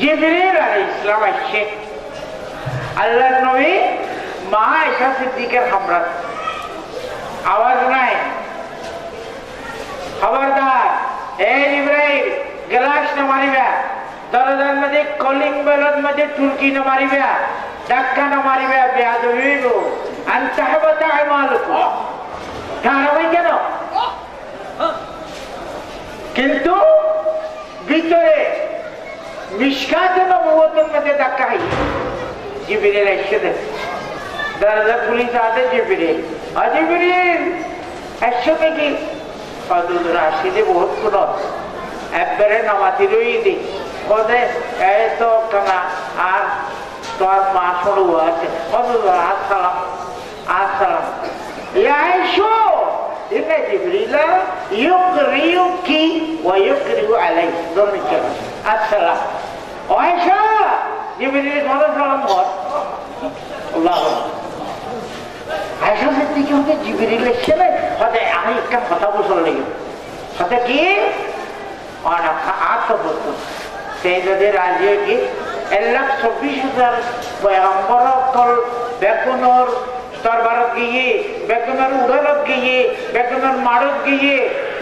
জিবরিল আলাইহিস ইসলাম আসছে। আল্লাহ নবী মা আয়েশা সিদ্দিকের হামরাত আওয়াজ নাই। খবরদার এই ইব্রাহিম গ্লাস না মারিবা? দরজার মধ্যে কলিং বেলের মধ্যে টুলকি না মারিবা? ধাক্কা না মারিবা? বেয়াদ হইব আনতে হবে তাই মালুক কেন? কিন্তু মিসকাতে নবুয়তের মধ্যে ধাক্কা হয় জিবিরের এসে দেখ দরজা পুলিশ আদে জিবিরেল অজিবিরেল একসাথে কি কদুর আসিলে বহুত কোনো একবারে নামাতি রই দি কদে এই তো কানা আর তোর মা সরু আছে কদুর আসসালাম আসসালাম يعيشو إن جبريل يقرئك ويقرئ عليك دون الكلام السلام পয়সা? জিবিরের মনে সালাম ঘর আয়সা সিদ্দিকি হতে জিবিরিল আমি কথা বলছিল নাকি হতে কি? আত্মপ্রস্তুত সেই যদি রাজি কি? এলাক চব্বিশ হাজার পয়গম্বর অকল বেগুনের গিয়ে, বেগুনের উড়লত গিয়ে, বেগুনের মাড়ত গিয়ে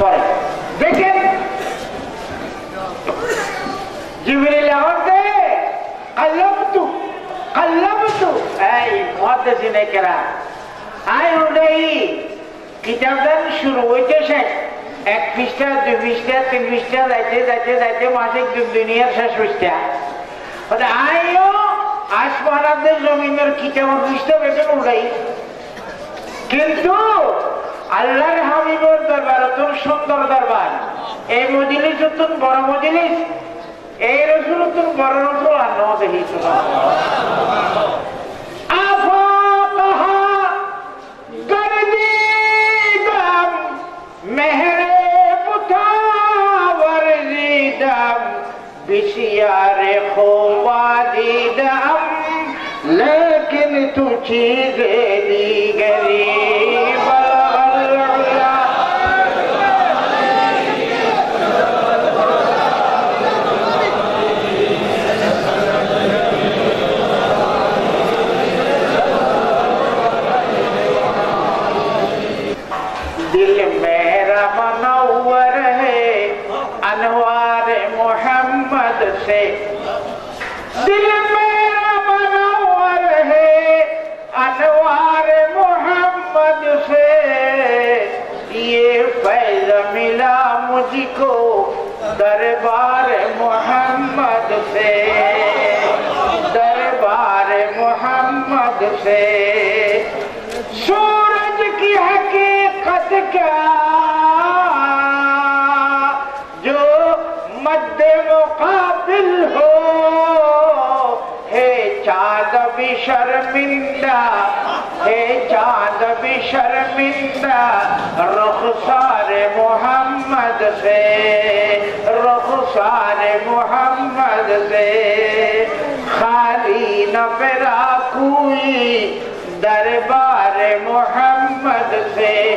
পরে দেখেন। জিবরিল আওয়াজে কাল্লামতু কাল্লামতু এই মুহাদ্দিসিনে কেরাম আই উডাই কিতাবদান শুরু হইতে শেষ। এক পৃষ্ঠা, দুই পৃষ্ঠা, তিন পৃষ্ঠা, যাইতে যাইতে যাইতে মাসিক দুনিয়ার শেষ পৃষ্ঠা। আইও আসমানাদের জমিনের কিতাব পৃষ্ঠা বেতন উড়াই। কিন্তু আল্লাহর হাবিবর দরবার, অতুল সুন্দর দরবার। এই মজিলিস অতুল বড় মজিলিস। এই রসুল অতুল বড় রসুল, আর নদেহি মেহরে লেকিন তু চিজে मोहम्मद से। दिल मेरा मनवर है, अनवार मोहम्मद से। ये फैज मिला मुझको दरबार मोहम्मद से। दरबार मोहम्मद से। सूरज की हकीकत क्या چاند بھی شرمندہ ہے چاند بھی شرمندہ رخسار محمد سے رخسار محمد سے خالی نہ پیرا کوئی دربار محمد سے